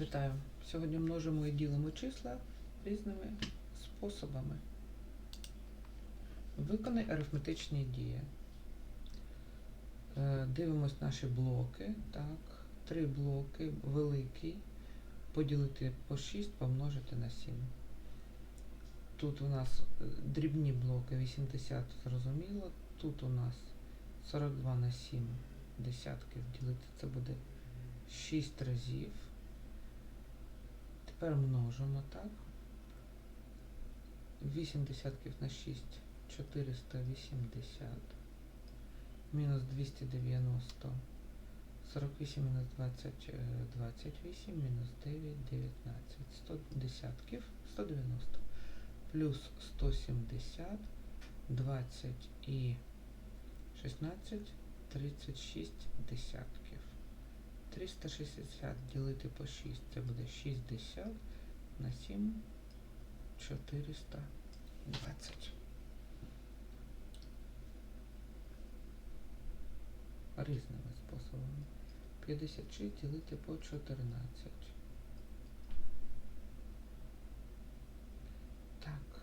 Вітаю! Сьогодні множимо і ділимо числа різними способами. Виконай арифметичні дії. Е, Дивимось наші блоки. Так. Три блоки, великий. Поділити по 6, помножити на 7. Тут у нас е, дрібні блоки 80, зрозуміло. Тут у нас 42 на 7 десятків ділити. Це буде 6 разів. Тепер множимо, так? 8 десятків на 6 480. Мінус 290. 48 мінус 20, е, 28, мінус 9, 19. 100 десятків, 190. Плюс 170, 20 і 16, 36 десятків. 360 ділити по 6, це буде 60 на 7, 420. Різними способами. 56 ділити по 14. Так.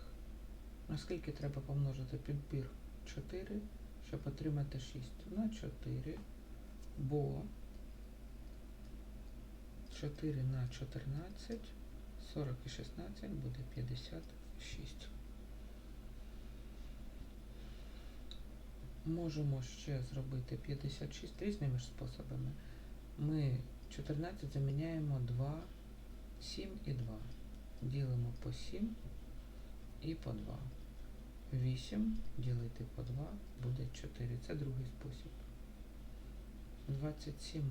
Наскільки треба помножити підбір 4, щоб отримати 6? На 4, бо 4 на 14, 40 і 16 буде 56. Можемо ще зробити 56 різними ж способами. Ми 14 заміняємо 2, 7 і 2. Ділимо по 7 і по 2. 8 ділити по 2 буде 4. Це другий спосіб. 27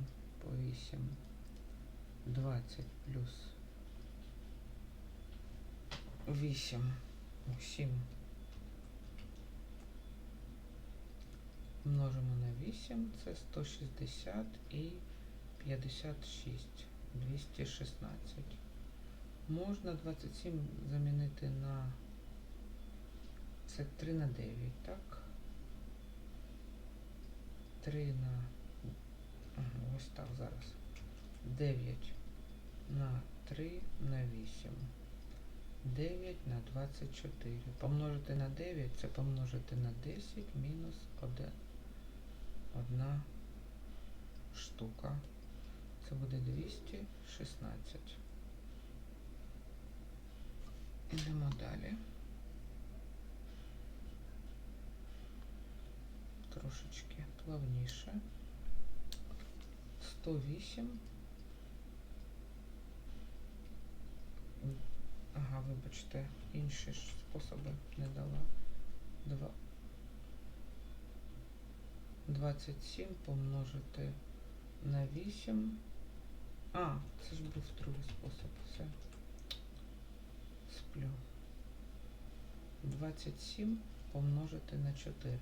по 8. 20 плюс 8, 7. Множимо на 8, це 160 і 56, 216. Можна 27 замінити на це 3 на 9, так? 3 на ага, ось так зараз. 9 на 3 на 8. 9 на 24. Помножити на 9 це помножити на 10 мінус 1. Одна штука. Це буде 216. Ідемо далі. Трошечки плавніше. 108. Ага, вибачте, інші ж способи не дала. Два. 27 помножити на 8. А, це ж був другий спосіб. Все. Сплю. 27 помножити на 4.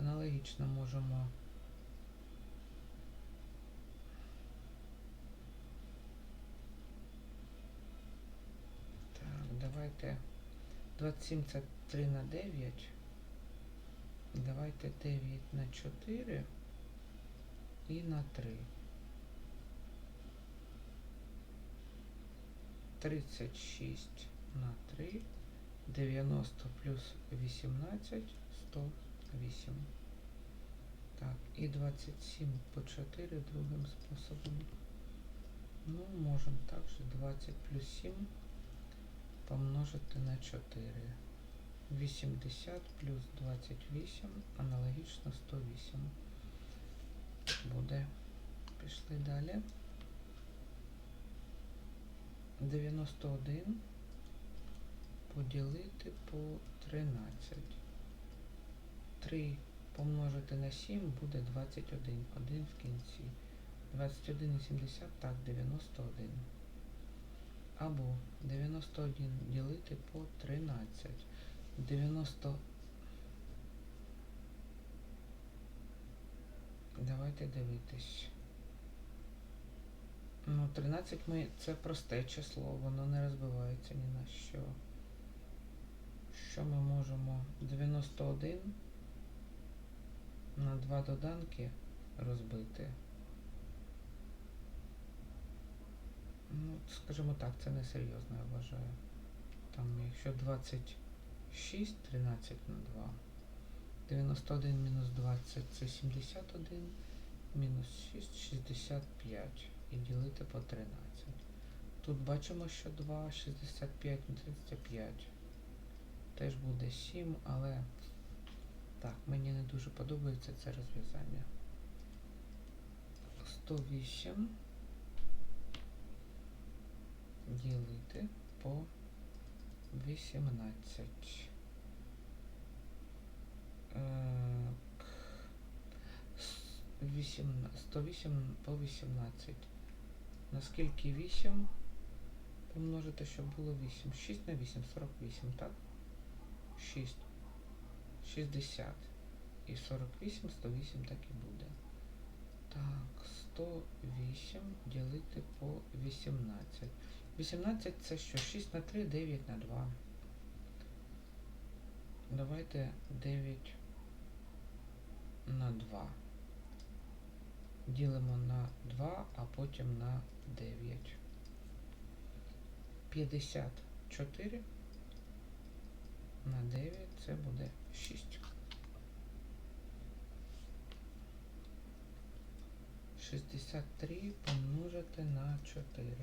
Аналогічно можемо Так, давайте 27 це 3 на 9. Давайте 9 на 4 і на 3. 36 на 3. 90 плюс 18, 108. Так, і 27 по 4 другим способом. Ну, можемо також 20 плюс 7 помножити на 4. 80 плюс 28, аналогічно 108. Буде. Пішли далі. 91 поділити по 13. 3 помножити на 7 буде 21. 1 в кінці. 21 і 70, так, 91. Або 91 ділити по 13. 90. Давайте дивитись. Ну, 13 ми це просте число, воно не розбивається ні на що. Що ми можемо? 91 на два доданки розбити. Ну, скажімо так, це не серйозно, я вважаю. Там, якщо 26, 13 на 2. 91 мінус 20 це 71, мінус 6, 65. І ділити по 13. Тут бачимо, що 2, 65 на 35. Теж буде 7, але так, мені не дуже подобається це розв'язання. 108 ділити по 18. Е, к- вісім- 108 по 18. Наскільки 8 помножити, щоб було 8? 6 на 8, 48, так? 6. 60. І 48, 108 так і буде. Так, 108 ділити по 18. 18 це що? 6 на 3, 9 на 2. Давайте 9 на 2. Ділимо на 2, а потім на 9. 54 на 9 це буде 6. 63 помножити на 4.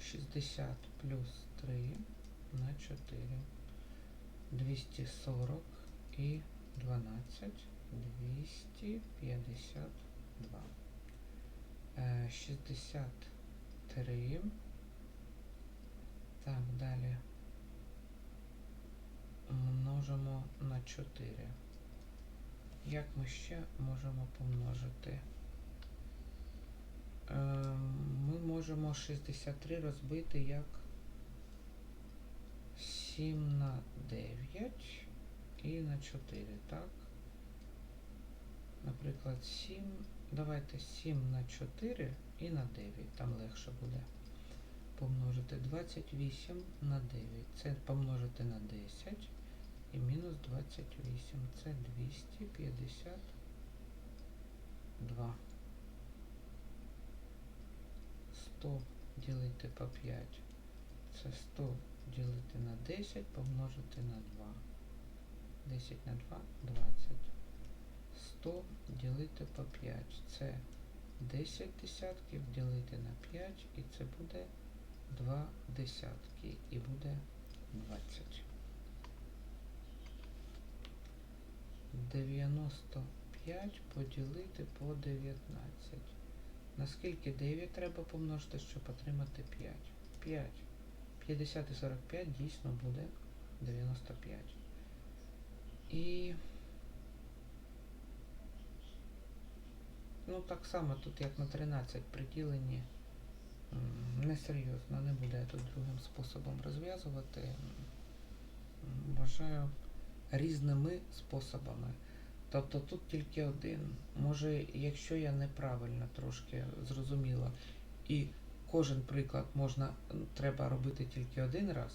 60 плюс 3 на 4. 240 і 12. 252. Е, 63. Так, далі. Множимо на 4. Як ми ще можемо помножити? Ем, Ми можемо 63 розбити як 7 на 9 і на 4, так? Наприклад, 7. Давайте 7 на 4 і на 9. Там легше буде помножити 28 на 9. Це помножити на 10 і мінус 28. Це 252. 100 ділити по 5. Це 100 ділити на 10 помножити на 2. 10 на 2 20. 100 ділити по 5. Це 10 десятків ділити на 5 і це буде 2 десятки і буде 20. 95 поділити по 19. Наскільки 9 треба помножити, щоб отримати 5? 5. 50 і 45 дійсно буде 95. І ну так само тут як на 13 приділені несерйозно, не буде я тут другим способом розв'язувати. Вважаю різними способами. Тобто тут тільки один. Може, якщо я неправильно трошки зрозуміла, і кожен приклад можна, треба робити тільки один раз,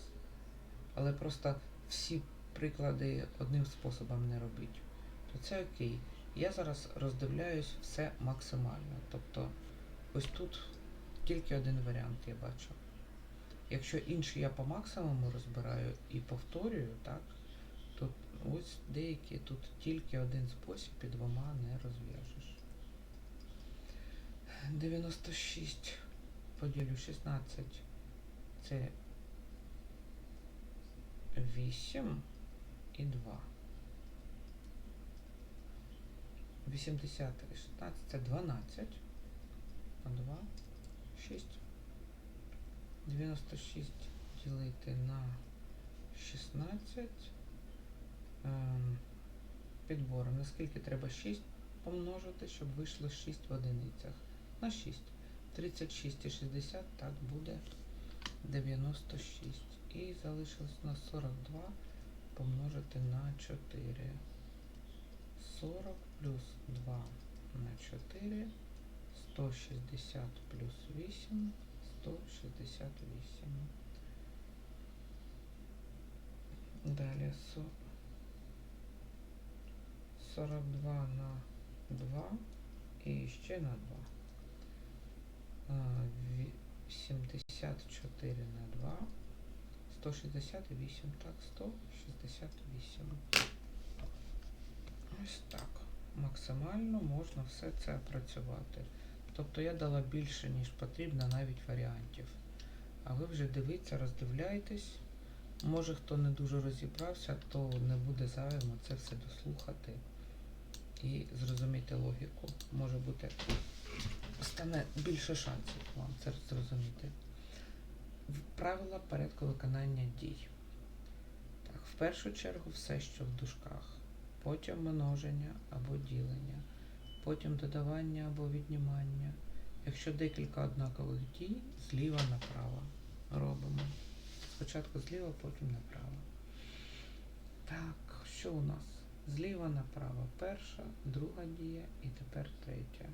але просто всі приклади одним способом не робіть, то це окей. Я зараз роздивляюсь все максимально. Тобто ось тут тільки один варіант я бачу. Якщо інший я по максимуму розбираю і повторюю, так, ось деякі тут тільки один спосіб і двома не розв'яжеш. 96 поділю 16 це 8 і 2. 80 і 16 це 12. А 2 6. 96 ділити на 16. Ем, підбором. Наскільки треба 6 помножити, щоб вийшло 6 в одиницях. На 6. 36 і 60, так буде 96. І залишилось у нас 42 помножити на 4. 40 плюс 2 на 4. 160 плюс 8. 168. Далі со- 42 на 2 і ще на 2. А, ві- 70 64 на 2. 168. Так, 168. Ось так. Максимально можна все це опрацювати. Тобто я дала більше, ніж потрібно, навіть варіантів. А ви вже дивіться, роздивляйтесь. Може хто не дуже розібрався, то не буде зайвим це все дослухати і зрозуміти логіку. Може бути стане більше шансів вам це зрозуміти. Правила порядку виконання дій. Так, в першу чергу все, що в дужках, потім множення або ділення, потім додавання або віднімання. Якщо декілька однакових дій, зліва направо робимо. Спочатку зліва, потім направо. Так, що у нас? Зліва направо перша, друга дія і тепер третя.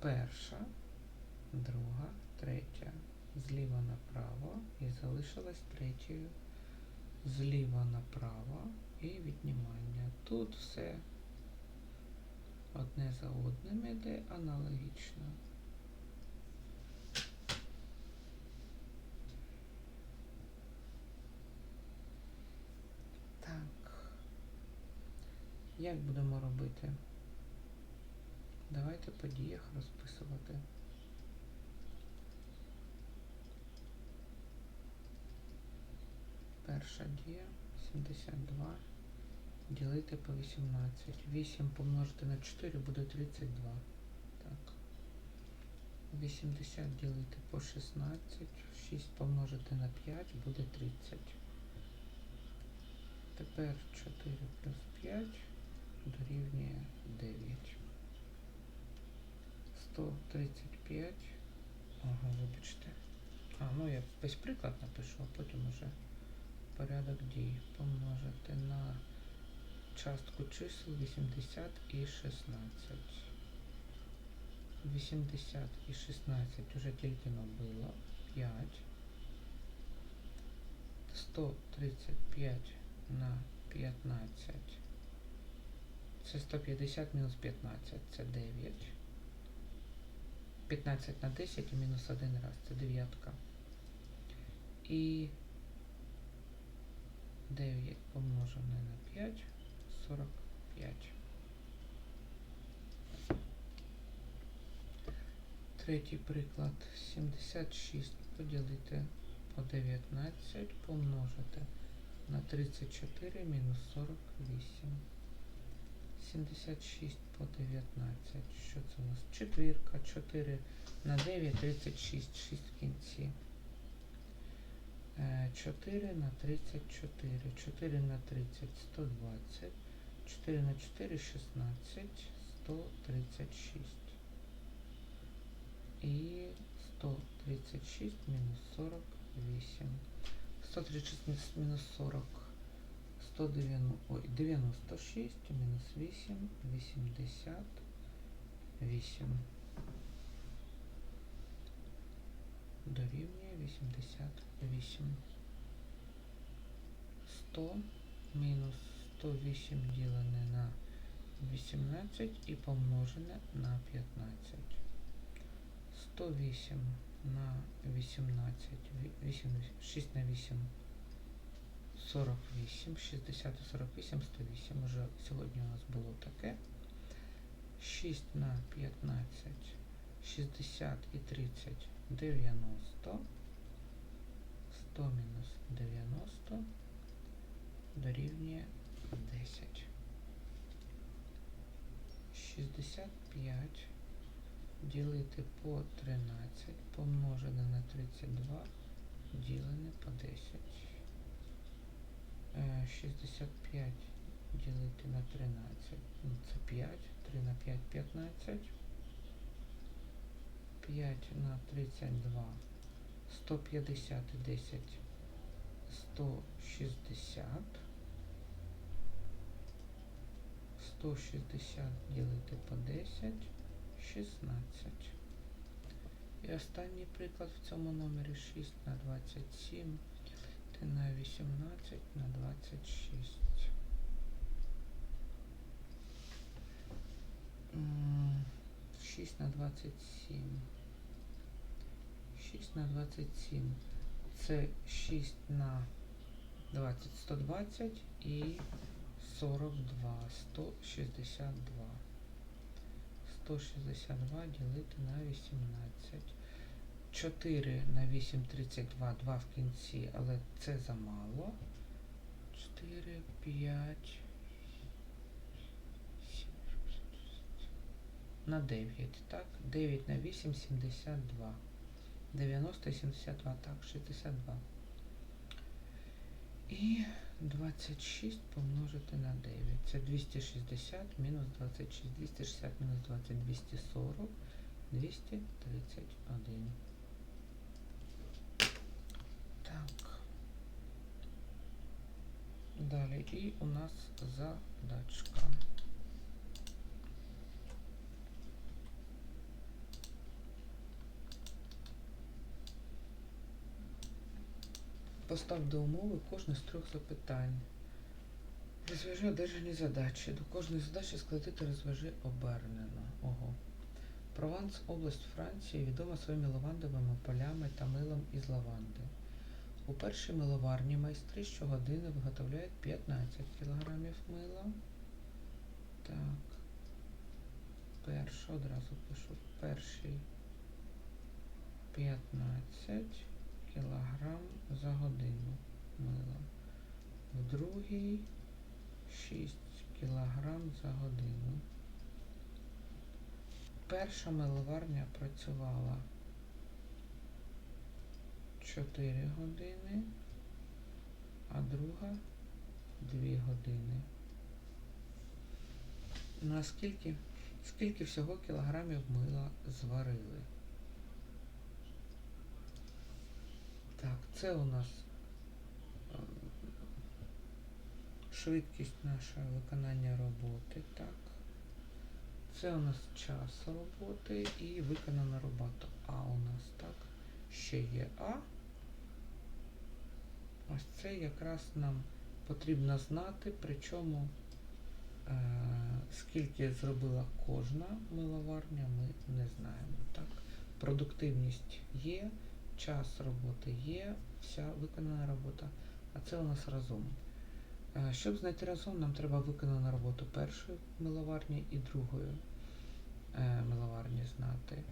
Перша, друга, третя. Зліва направо і залишилась третьою. Зліва направо і віднімання. Тут все одне за одним іде аналогічно. Так. Як будемо робити? Давайте по діях розписувати. Перша дія 72. Ділити по 18. 8 помножити на 4 буде 32. Так. 80 ділити по 16. 6 помножити на 5 буде 30. Тепер 4 плюс 5 дорівнює 9. 135. Ага, вибачте. А, ну я весь приклад напишу, а потім уже порядок дій помножити на частку чисел 80 і 16. 80 і 16 уже тільки набило 5. 135 на 15. Це 150 мінус 15, це 9. 15 на 10 і мінус 1 раз, це дев'ятка. І 9 помножене на 5, 45. Третій приклад. 76 поділити по 19 помножити на 34 мінус 48. 76 по 19. Що це у нас? Четвірка. 4 на 9, 36, 6 в кінці. Е, 4 на 34. 4 на 30, 120. 4 на 4, 16, 136. І 136 мінус 48. 136 мінус 40. 190, ой, 96 мінус 8, 88. Дорівнює 88. 100 мінус 108 ділене на 18 і помножене на 15. 108 на 18, ві- 8, 6 на 8, 48, 60 і 48, 108. Уже сьогодні у нас було таке. 6 на 15, 60 і 30, 90. 100 мінус 90 дорівнює 10. 65 ділити по 13 помножене на 32 ділене по 10. Е, 65 ділити на 13. Ну, це 5. 3 на 5 15. 5 на 32. 150 і 10. 160. 160 ділити по 10. 16. І останній приклад в цьому номері 6 на 27 та на 18 на 26. М, 6 на 27. 6 на 27. Це 6 на 20, 120 і 42, 162. 162 ділити на 18. 4 на 8, 32, 2 в кінці, але це замало. 4, 5, 7, на 9, так? 9 на 8, 72. 90 і 72, так, 62. І 26 помножити на 9. Це 260 мінус 26. 260 мінус 20, 240, 231. Так. Далі. І у нас задачка. Постав до умови кожне з трьох запитань. Розв'яжи одержані задачі. До кожної задачі склади та розв'яжи обернено. Ого. Прованс, область Франції, відома своїми лавандовими полями та милом із лаванди. У першій миловарні майстри щогодини виготовляють 15 кг мила. Так. Перша, одразу пишу. Перший 15 кілограм за годину мила. В другій 6 кілограм за годину. Перша миловарня працювала 4 години, а друга 2 години. Наскільки скільки всього кілограмів мила зварили? Так, це у нас ем, швидкість нашого виконання роботи, так. Це у нас час роботи і виконана робота. А у нас так. Ще є А. Ось це якраз нам потрібно знати, причому е, скільки зробила кожна миловарня, ми не знаємо. Так? Продуктивність є, час роботи є, вся виконана робота. А це у нас разом. Е, Щоб знайти разом, нам треба виконану роботу першої миловарні і другої е, миловарні знати.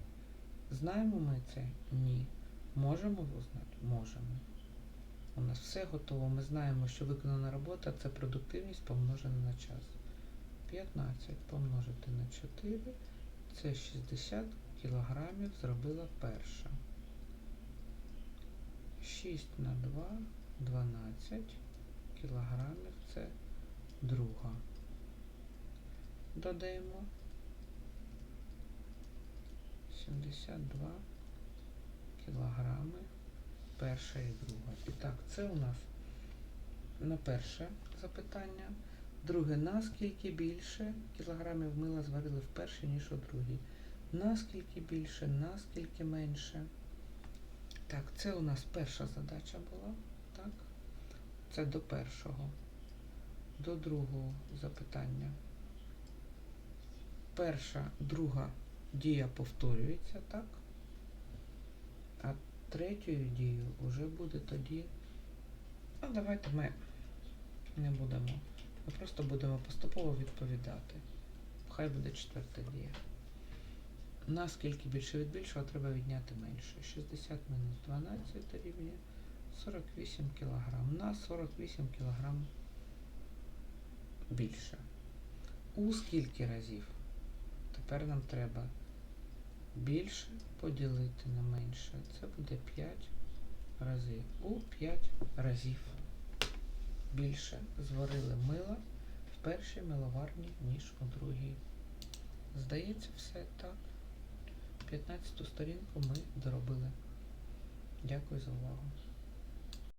Знаємо ми це? Ні. Можемо визнати? Можемо. У нас все готово. Ми знаємо, що виконана робота це продуктивність помножена на час. 15 помножити на 4 це 60 кілограмів зробила перша. 6 на 2 12 кілограмів це друга. Додаємо 72 кілограми перша і друга. І так, це у нас на перше запитання. Друге, наскільки більше кілограмів мила зварили в першій, ніж у другій? Наскільки більше, наскільки менше? Так, це у нас перша задача була, так? Це до першого. До другого запитання. Перша, друга дія повторюється, так? Третьою дією вже буде тоді. А давайте ми не будемо. Ми просто будемо поступово відповідати. Хай буде четверта дія. Наскільки більше від більшого треба відняти менше. 60 мінус 12 рівня 48 кг. На 48 кг більше. У скільки разів? Тепер нам треба більше поділити на менше. Це буде 5 разів. У 5 разів більше зварили мила в першій миловарні, ніж у другій. Здається, все так. 15 сторінку ми доробили. Дякую за увагу.